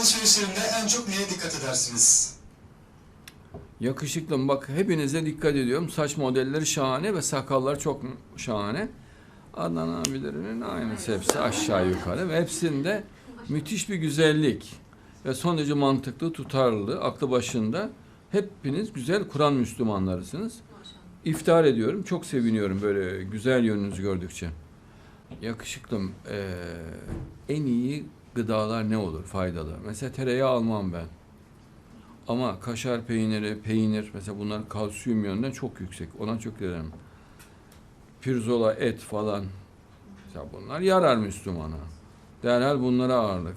alışverişlerinde en çok neye dikkat edersiniz? Yakışıklım bak hepinize dikkat ediyorum. Saç modelleri şahane ve sakallar çok şahane. Adnan abilerinin aynısı hepsi aşağı yukarı ve hepsinde müthiş bir güzellik ve son derece mantıklı, tutarlı, aklı başında. Hepiniz güzel Kur'an Müslümanlarısınız. İftihar ediyorum. Çok seviniyorum böyle güzel yönünüzü gördükçe. Yakışıklım eee, en iyi gıdalar ne olur faydalı? Mesela tereyağı almam ben. Ama kaşar peyniri, peynir mesela bunlar kalsiyum yönünden çok yüksek. Ona çok derim. Pirzola, et falan. Mesela bunlar yarar Müslümana. Derhal bunlara ağırlık.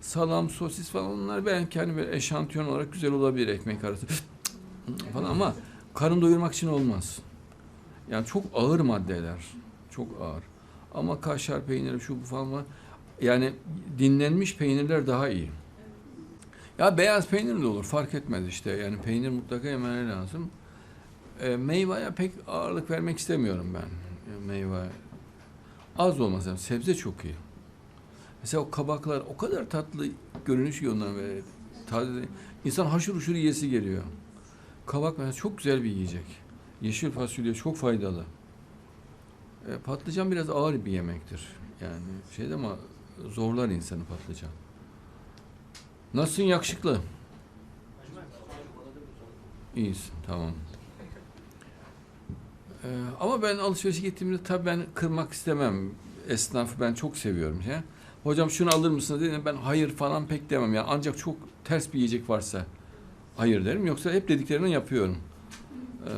Salam, sosis falan onlar belki hani böyle eşantiyon olarak güzel olabilir ekmek arası falan ama karın doyurmak için olmaz. Yani çok ağır maddeler. Çok ağır. Ama kaşar peyniri şu bu falan var. Yani dinlenmiş peynirler daha iyi. Ya beyaz peynir de olur fark etmez işte. Yani peynir mutlaka yemeleri lazım. E, meyveye pek ağırlık vermek istemiyorum ben. Yani meyve az olmaz yani sebze çok iyi. Mesela o kabaklar o kadar tatlı görünüş ki onların böyle taze. İnsan haşır uşur yiyesi geliyor. Kabak mesela çok güzel bir yiyecek. Yeşil fasulye çok faydalı. E, patlıcan biraz ağır bir yemektir. Yani şeyde ama zorlar insanı patlıcan. Nasılsın yakışıklı? İyisin tamam. Ee, ama ben alışverişe gittiğimde tabii ben kırmak istemem. Esnafı ben çok seviyorum. Ya. Hocam şunu alır mısınız dedim ben hayır falan pek demem. Yani ancak çok ters bir yiyecek varsa hayır derim. Yoksa hep dediklerini yapıyorum. Ee,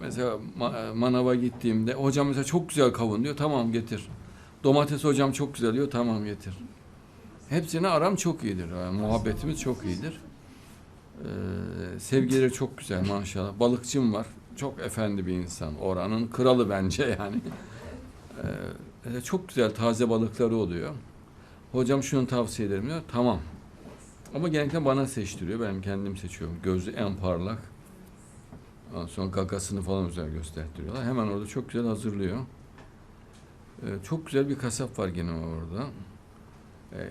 mesela ma- manava gittiğimde hocam mesela çok güzel kavun diyor. Tamam getir. Domates hocam çok güzel diyor. Tamam getir. Hepsine aram çok iyidir. Yani muhabbetimiz çok iyidir. Ee, sevgileri çok güzel maşallah. Balıkçım var. Çok efendi bir insan. Oranın kralı bence yani. Ee, çok güzel taze balıkları oluyor. Hocam şunu tavsiye ederim diyor. Tamam. Ama genellikle bana seçtiriyor. Ben kendim seçiyorum. Gözü en parlak. Ondan sonra gagasını falan özel göstertiriyorlar. Hemen orada çok güzel hazırlıyor. Ee, çok güzel bir kasap var gene orada. Ee,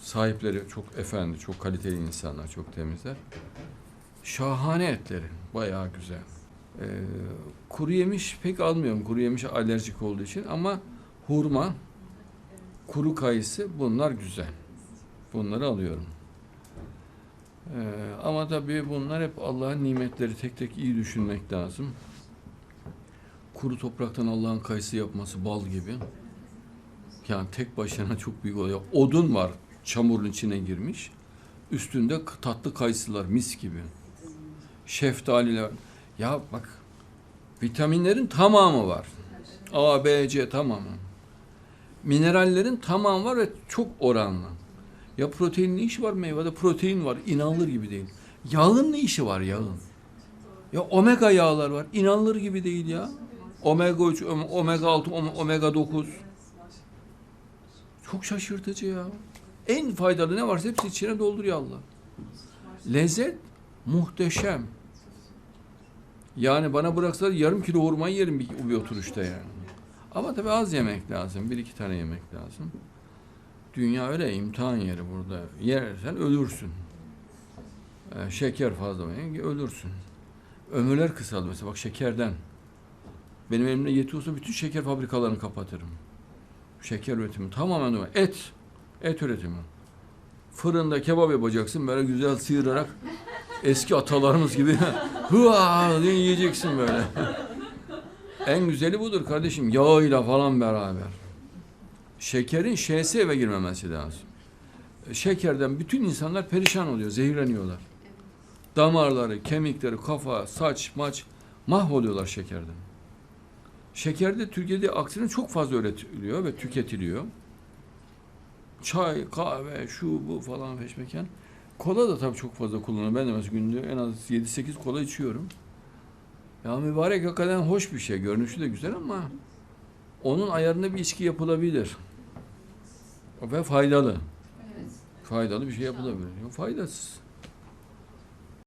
sahipleri çok efendi, çok kaliteli insanlar, çok temizler. Şahane etleri, bayağı güzel. Ee, kuru yemiş pek almıyorum, kuru yemiş alerjik olduğu için ama hurma, kuru kayısı bunlar güzel. Bunları alıyorum. Ee, ama tabii bunlar hep Allah'ın nimetleri tek tek iyi düşünmek lazım. Kuru topraktan Allah'ın kayısı yapması bal gibi. Yani tek başına çok büyük oluyor. Odun var çamurun içine girmiş. Üstünde tatlı kayısılar mis gibi. Şeftaliler. Ya bak vitaminlerin tamamı var. A, B, C tamamı. Minerallerin tamamı var ve çok oranlı. Ya protein ne işi var meyvede? Protein var. inanılır gibi değil. Yağın ne işi var yağın? Ya omega yağlar var. inanılır gibi değil ya. Omega 3, omega 6, omega 9. Çok şaşırtıcı ya. En faydalı ne varsa hepsi içine dolduruyor Allah. Lezzet muhteşem. Yani bana bıraksalar yarım kilo hurmayı yerim bir, bir oturuşta yani. Ama tabii az yemek lazım. Bir iki tane yemek lazım. Dünya öyle imtihan yeri burada. Yersen ölürsün. Ee, şeker fazla yiyince ölürsün. Ömürler kısaldı mesela bak şekerden. Benim elimde yetiyorsa bütün şeker fabrikalarını kapatırım. Şeker üretimi tamamen de et. Et üretimi. Fırında kebap yapacaksın böyle güzel sıyırarak eski atalarımız gibi hıa diye yiyeceksin böyle. en güzeli budur kardeşim yağıyla falan beraber. Şekerin ş'si eve girmemesi lazım. Şekerden bütün insanlar perişan oluyor, zehirleniyorlar. Damarları, kemikleri, kafa, saç, maç mahvoluyorlar şekerden. Şekerde Türkiye'de aksine çok fazla üretiliyor ve tüketiliyor. Çay, kahve, şu bu falan peşmeken. Kola da tabii çok fazla kullanıyorum. Ben de mesela günde en az 7-8 kola içiyorum. Ya mübarek hakikaten hoş bir şey. Görünüşü de güzel ama onun ayarında bir içki yapılabilir. Ve faydalı. Faydalı bir şey yapılabilir. Faydasız.